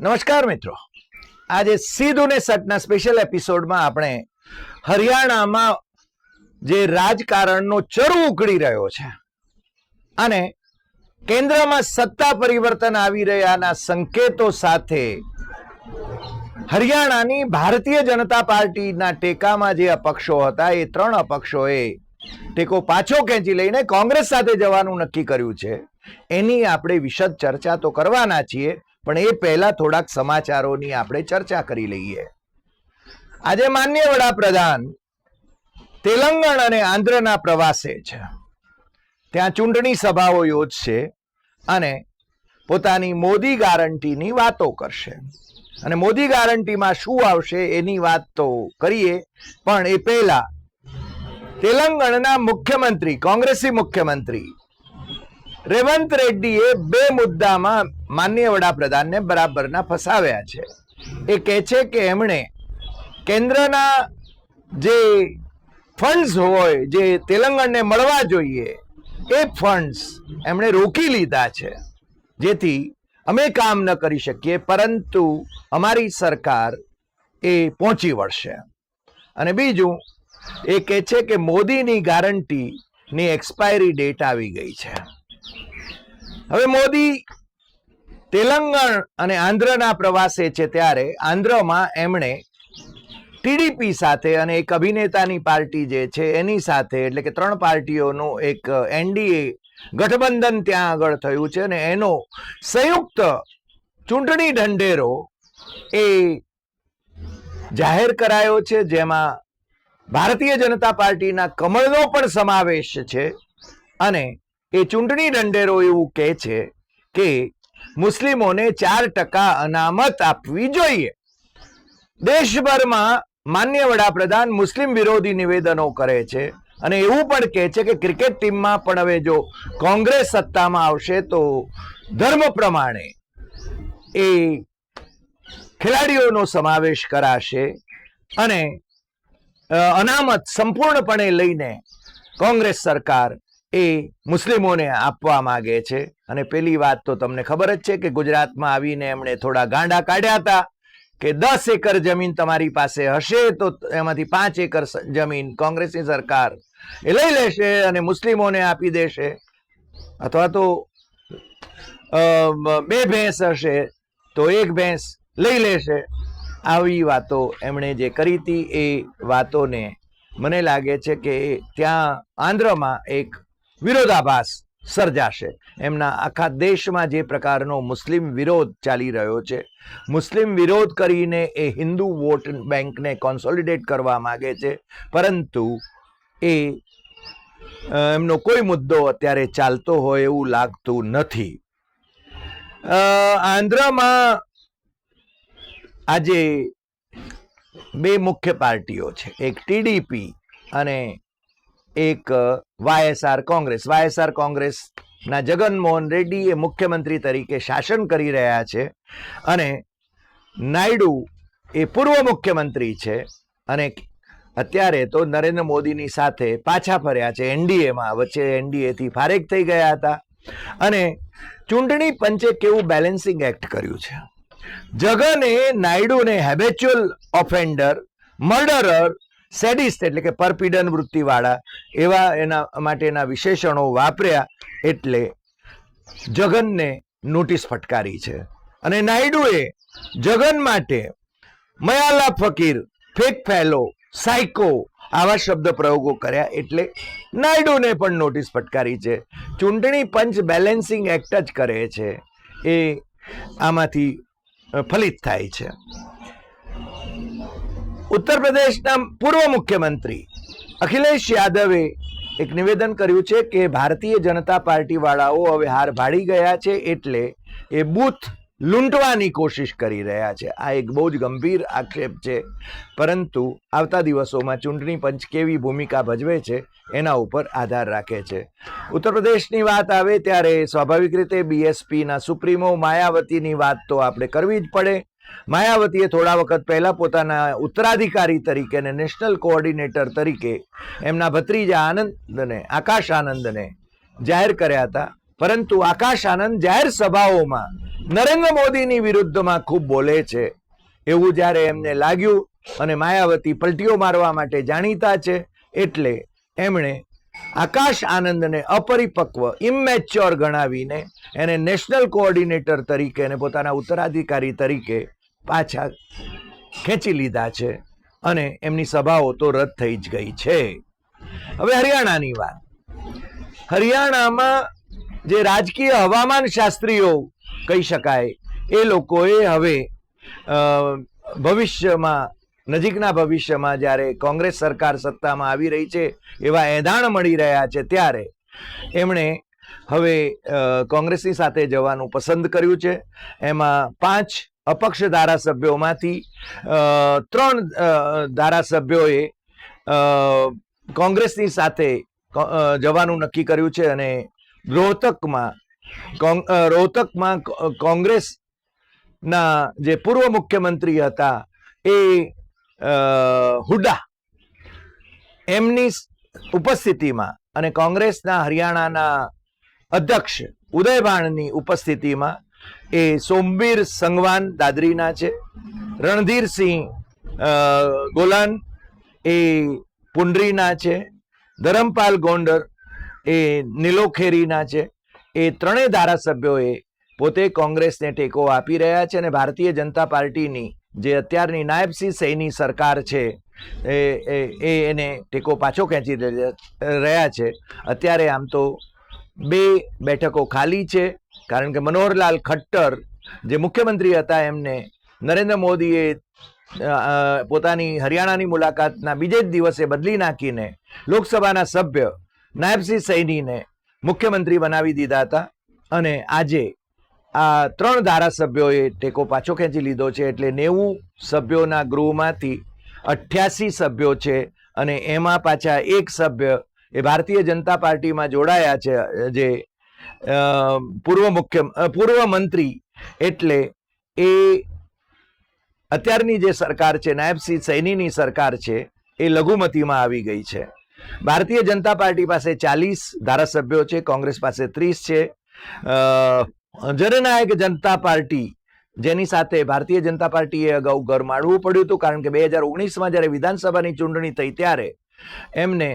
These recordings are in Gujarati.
નમસ્કાર મિત્રો. આજે સીધું ને સટના સ્પેશિયલ એપિસોડમાં આપણે હરિયાણામાં જે રાજકારણનો ચરુ ઉકળી રહ્યો છે અને કેન્દ્રમાં સત્તા પરિવર્તન આવી રહ્યાના સંકેતો સાથે હરિયાણાની ભારતીય જનતા પાર્ટીના ટેકામાં જે અપક્ષો હતા, એ ત્રણ અપક્ષોએ ટેકો પાછો ખેંચી લઈને કોંગ્રેસ સાથે જવાનું નક્કી કર્યું છે. એની આપણે વિશદ ચર્ચા તો કરવાના છીએ. પણ એ પહેલા થોડાક સમાચારોની આપણે ચર્ચા કરી લઈએ. આજે માન્ય વડાપ્રધાન તેલંગણ અને આંધ્રના પ્રવાસે છે. ત્યાં ચૂંટણી સભાઓ યોજશે અને પોતાની મોદી ગારંટીની વાતો કરશે. અને મોદી ગારંટીમાં શું આવશે એની વાત તો કરીએ, પણ એ પહેલા તેલંગણના મુખ્યમંત્રી, કોંગ્રેસી મુખ્યમંત્રી રેવંત રેડ્ડીએ બે મુદ્દામાં માન્ય વડાપ્રધાનને બરાબરના ફસાવ્યા છે. એ કહે છે કે એમણે કેન્દ્રના જે ફંડ્સ હોય, જે તેલંગણને મળવા જોઈએ, એ ફંડ્સ એમણે રોકી લીધા છે. જેથી અમે કામ ન કરી શકીએ, પરંતુ અમારી સરકાર એ પહોંચી વળશે. અને બીજું, એ કહે છે કે મોદીની ગારંટીની એક્સપાયરી ડેટ આવી ગઈ છે. હવે મોદી તેલંગણ અને આંધ્રના પ્રવાસે છે ત્યારે આંધ્રમાં એમણે ટીડીપી સાથે અને એક અભિનેતાની પાર્ટી જે છે એની સાથે, એટલે કે ત્રણ પાર્ટીઓનું એક એનડીએ ગઠબંધન ત્યાં આગળ થયું છે અને એનો સંયુક્ત ચૂંટણી ઢંઢેરો એ જાહેર કરાયો છે, જેમાં ભારતીય જનતા પાર્ટીના કમળનો પણ સમાવેશ છે અને એ ચૂંટણી ઢંઢેરો એવું કહે છે કે મુસ્લિમોને ચાર ટકા અનામત આપવી જોઈએ. દેશભરમાં માન્ય વડાપ્રધાન મુસ્લિમ વિરોધી નિવેદનો કરે છે અને એવું પણ કહે છે કે ક્રિકેટ ટીમમાં પણ હવે જો કોંગ્રેસ સત્તામાં આવશે તો ધર્મ પ્રમાણે એ ખેલાડીઓનો સમાવેશ કરાશે અને અનામત સંપૂર્ણપણે લઈને કોંગ્રેસ સરકાર એ મુસ્લિમોને આપવા માંગે છે. અને પેલી વાત તો તમને ખબર જ છે કે ગુજરાતમાં આવીને એમણે થોડા ગાંડા કાઢ્યા હતા કે દસ એકર જમીન તમારી પાસે હશે તો એમાંથી પાંચ એકર જમીન કોંગ્રેસની સરકાર એ લઈ લેશે અને મુસ્લિમોને આપી દેશે. અથવા તો બે ભેંસ હશે તો એક ભેંસ લઈ લેશે. આવી વાતો એમણે જે કરી હતી એ વાતોને મને લાગે છે કે ત્યાં આંધ્રમાં એક વિરોધાભાસ સર્જાશે. એમના આખા દેશમાં જે પ્રકારનો મુસ્લિમ વિરોધ ચાલી રહ્યો છે, મુસ્લિમ વિરોધ કરીને એ હિન્દુ વોટ બેંકને કોન્સોલિડેટ કરવા માગે છે, પરંતુ એ એમનો કોઈ મુદ્દો અત્યારે ચાલતો હોય એવું લાગતું નથી. આંધ્રમાં આજે બે મુખ્ય પાર્ટીઓ છે, એક ટીડીપી અને એક વાયએસઆર કોંગ્રેસ. વાયએસઆર કોંગ્રેસના જગનમોહન રેડ્ડી એ મુખ્યમંત્રી તરીકે શાસન કરી રહ્યા છે અને નાયડુ એ પૂર્વ મુખ્યમંત્રી છે અને અત્યારે તો નરેન્દ્ર મોદીની સાથે પાછા ફર્યા છે એનડીએમાં. વચ્ચે એનડીએથી ફારેક થઈ ગયા હતા અને ચૂંટણી પંચે કેવું બેલેન્સિંગ એક્ટ કર્યું છે? જગને નાયડુને હેબેચ્યુઅલ ઓફેન્ડર મર્ડરર સેડિસ્ટ એટલે કે પરપીડન વૃત્તિવાળા એવા એના માટેના વિશેષણો વાપર્યા એટલે જગનને નોટિસ ફટકારી છે. અને નાયડુએ જગન માટે મયાલા ફકીર, ફેક ફેલો, સાયકો આવા શબ્દ પ્રયોગો કર્યા એટલે નાયડુને પણ નોટિસ ફટકારી છે. ચૂંટણી પંચ બેલેન્સિંગ એક્ટ જ કરે છે. એ આમાંથી ફલિત થાય છે. ઉત્તર પ્રદેશના પૂર્વ મુખ્યમંત્રી અખિલેશ યાદવે એક નિવેદન કર્યું છે કે ભારતીય જનતા પાર્ટીવાળાઓ હવે હાર ભાડી ગયા છે એટલે એ બૂથ લૂંટવાની કોશિશ કરી રહ્યા છે. આ એક બહુ જ ગંભીર આક્ષેપ છે. પરંતુ આવતા દિવસોમાં ચૂંટણી પંચ કેવી ભૂમિકા ભજવે છે એના ઉપર આધાર રાખે છે. ઉત્તર પ્રદેશની વાત આવે ત્યારે સ્વાભાવિક રીતે બીએસપીના સુપ્રીમો માયાવતીની વાત તો આપણે કરવી જ પડે. માયાવતીએ થોડા વખત પહેલા પોતાના ઉત્તરાધિકારી તરીકે અને નેશનલ કોઓર્ડિનેટર તરીકે એમના ભત્રીજા આનંદને, આકાશ આનંદને જાહેર કર્યા હતા. પરંતુ આકાશ આનંદ જાહેર સભાઓમાં નરેન્દ્ર મોદીની વિરુદ્ધમાં ખૂબ બોલે છે. એવું જ્યારે એમને લાગ્યું અને માયાવતી પલટીઓ મારવા માટે જાણીતા છે, એટલે એમણે આકાશ આનંદને અપરિપક્વ ઇમેચ્યોર ગણાવીને એને નેશનલ કોઓર્ડિનેટર તરીકે અને પોતાના ઉત્તરાધિકારી તરીકે પાછા ખેંચી લીધા છે અને એમની સભાઓ તો રદ થઈ જ ગઈ છે. હવે હરિયાણાની વાત. હરિયાણામાં જે રાજકીય હવામાન શાસ્ત્રીઓ કહી શકાય, એ લોકોએ હવે ભવિષ્યમાં, નજીકના ભવિષ્યમાં જ્યારે કોંગ્રેસ સરકાર સત્તામાં આવી રહી છે, એવા એંધાણ મળી રહ્યા છે ત્યારે એમણે હવે કોંગ્રેસની સાથે જવાનું પસંદ કર્યું છે. એમાં પાંચ અપક્ષ ધારાસભ્યોમાંથી ત્રણ ધારાસભ્યોએ કોંગ્રેસની સાથે જવાનું નક્કી કર્યું છે અને રોહતકમાં રોહતકમાં કોંગ્રેસના જે પૂર્વ મુખ્યમંત્રી હતા એ હુડા એમની ઉપસ્થિતિમાં અને કોંગ્રેસના હરિયાણાના અધ્યક્ષ ઉદયભાણની ઉપસ્થિતિમાં એ સોમવીર સંગવાન દાદરીના છે. રણધીરસિંહ ગોલાન એ પુંડરીના છે. ધરમપાલ ગોંડર એ નીલોખેરીના છે. એ ત્રણેય ધારાસભ્યોએ પોતે કોંગ્રેસને ટેકો આપી રહ્યા છે અને ભારતીય જનતા પાર્ટીની જે અત્યારની નાયબસિંહ સૈની સરકાર છે એ એને ટેકો પાછો ખેંચી રહ્યા છે. અત્યારે આમ તો બે બેઠકો ખાલી છે. કારણ કે મનોહરલાલ ખટ્ટર જે મુખ્યમંત્રી હતા, એમને નરેન્દ્ર મોદીએ પોતાની હરિયાણાની મુલાકાતના બીજે જ દિવસે બદલી નાખીને લોકસભાના સભ્ય નાયબસિંહ સૈનીને મુખ્યમંત્રી બનાવી દીધા હતા અને આજે આ ત્રણ ધારાસભ્યોએ ટેકો પાછો ખેંચી લીધો છે એટલે નેવું સભ્યોના ગૃહમાંથી અઠ્યાસી સભ્યો છે અને એમાં પાછા એક સભ્ય એ ભારતીય જનતા પાર્ટીમાં જોડાયા છે, જે પૂર્વ મુખ્ય પૂર્વ મંત્રી એટલે એ અત્યારની જે સરકાર છે નાયબસિંહ સૈનીની સરકાર છે, એ લઘુમતીમાં આવી ગઈ છે. ભારતીય જનતા પાર્ટી પાસે ચાલીસ ધારાસભ્યો છે, કોંગ્રેસ પાસે ત્રીસ છે. જનનાયક જનતા પાર્ટી જેની સાથે ભારતીય જનતા પાર્ટીએ અગાઉ ઘર માળવું પડ્યું હતું, કારણ કે બે હજાર ઓગણીસમાં જ્યારે વિધાનસભાની ચૂંટણી થઈ ત્યારે એમને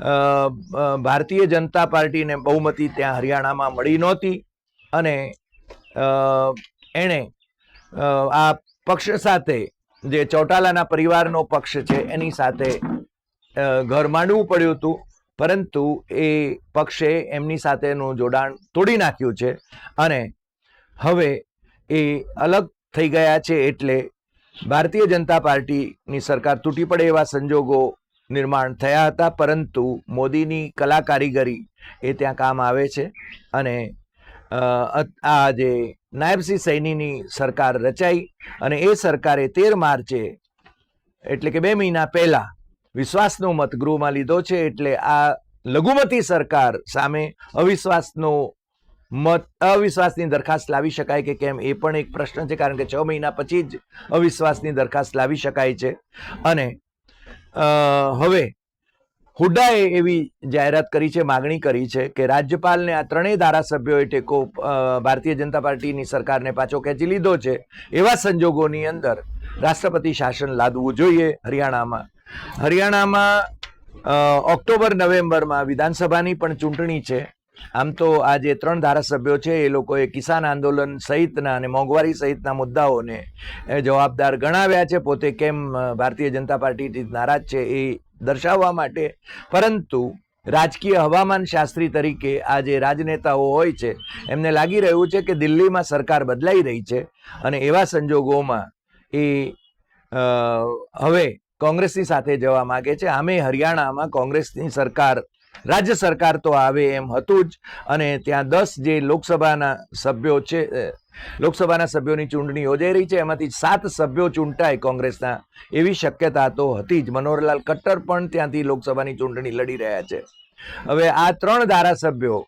ભારતીય જનતા પાર્ટીને બહુમતી ત્યાં હરિયાણામાં મળી નહોતી અને એણે આ પક્ષ સાથે જે ચૌટાલાના પરિવારનો પક્ષ છે એની સાથે ઘર માંડવું પડ્યું હતું. પરંતુ એ પક્ષે એમની સાથેનું જોડાણ તોડી નાખ્યું છે અને હવે એ અલગ થઈ ગયા છે એટલે ભારતીય જનતા પાર્ટીની સરકાર તૂટી પડે એવા સંજોગો નિર્માણ થયા હતા, પરંતુ મોદીની કલા કારીગરી એ ત્યાં કામ આવે છે અને આ જે નાયબસિંહ સૈનીની સરકાર રચાઈ અને એ સરકારે તેર માર્ચે, એટલે કે બે મહિના પહેલાં વિશ્વાસનો મત ગૃહમાં લીધો છે, એટલે આ લઘુમતી સરકાર સામે અવિશ્વાસનો મત, અવિશ્વાસની દરખાસ્ત લાવી શકાય કે કેમ એ પણ એક પ્રશ્ન છે, કારણ કે છ મહિના પછી જ અવિશ્વાસની દરખાસ્ત લાવી શકાય છે. અને હવે હુડ્ડાએ એવી જાહેરાત કરી છે, માગણી કરી છે કે રાજ્યપાલને આ ત્રણેય ધારાસભ્યોએ ટેકો ભારતીય જનતા પાર્ટીની સરકારને પાછો ખેંચી લીધો છે એવા સંજોગોની અંદર રાષ્ટ્રપતિ શાસન લાદવું જોઈએ હરિયાણામાં. હરિયાણામાં ઓક્ટોબર, નવેમ્બરમાં વિધાનસભાની પણ ચૂંટણી છે. આમ તો આ જે ત્રણ ધારાસભ્યો છે, એ લોકોએ કિસાન આંદોલન સહિતના અને મોંઘવારી સહિતના મુદ્દાઓને જવાબદાર ગણાવ્યા છે. પોતે કેમ ભારતીય જનતા પાર્ટીથી નારાજ છે એ દર્શાવવા માટે. પરંતુ રાજકીય હવામાન શાસ્ત્રી તરીકે આ જે રાજનેતાઓ હોય છે, એમને લાગી રહ્યું છે કે દિલ્હીમાં સરકાર બદલાઈ રહી છે અને એવા સંજોગોમાં એ હવે કોંગ્રેસની સાથે જવા માગે છે. આમે હરિયાણામાં કોંગ્રેસની સરકાર રાજ્ય સરકાર તો આવે એમ હતું જ અને ત્યાં દસ જે લોકસભાના સભ્યો છે લોકસભાના સભ્યોની ચૂંટણી યોજાઈ રહી છે, એમાંથી સાત સભ્યો ચૂંટાય કોંગ્રેસના. એવી શક્યતા તો હતી જ. મનોહરલાલ કટ્ટર પણ ત્યાંથી લોકસભાની ચૂંટણી લડી રહ્યા છે. હવે આ ત્રણ ધારાસભ્યો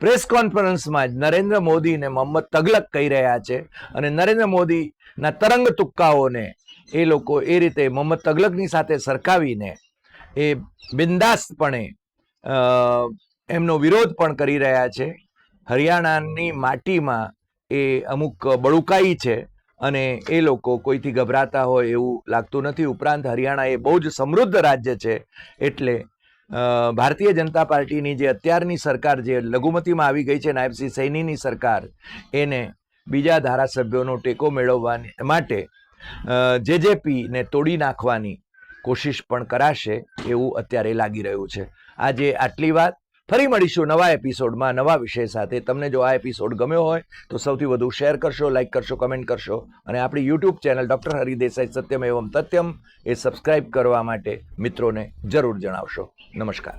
પ્રેસ કોન્ફરન્સમાં જ નરેન્દ્ર મોદીને મોહમ્મદ તગલક કહી રહ્યા છે અને નરેન્દ્ર મોદીના તરંગ તુક્કાઓને એ લોકો એ રીતે મોહમ્મદ તગલકની સાથે સરખાવીને એ બિંદાસ્તપણે એમનો વિરોધ પણ કરી રહ્યા છે. હરિયાણાની માટીમાં એ અમુક બળુકાઈ છે અને એ લોકો કોઈથી ગભરાતા હોય એવું લાગતું નથી. ઉપરાંત હરિયાણા એ બહુ જ સમૃદ્ધ રાજ્ય છે એટલે ભારતીય જનતા પાર્ટીની જે અત્યારની સરકાર જે લઘુમતીમાં આવી ગઈ છે નાયબસિંહ સૈનીની સરકાર, એને બીજા ધારાસભ્યોનો ટેકો મેળવવાની માટે જેજેપીને તોડી નાખવાની કોશિશ પણ કરાશે એવું અત્યારે લાગી રહ્યું છે. આજે આટલી વાત. ફરી મળીશું નવા એપિસોડમાં નવા વિષય સાથે. તમને જો આ એપિસોડ ગમ્યો હોય તો સૌથી વધુ શેર કરશો, લાઈક કરશો, કમેન્ટ કરશો અને આપણી યુટ્યુબ ચેનલ ડૉક્ટર હરિદેસાઈ સત્યમ એવમ તથ્યમ એ સબસ્ક્રાઇબ કરવા માટે મિત્રોને જરૂર જણાવશો. નમસ્કાર.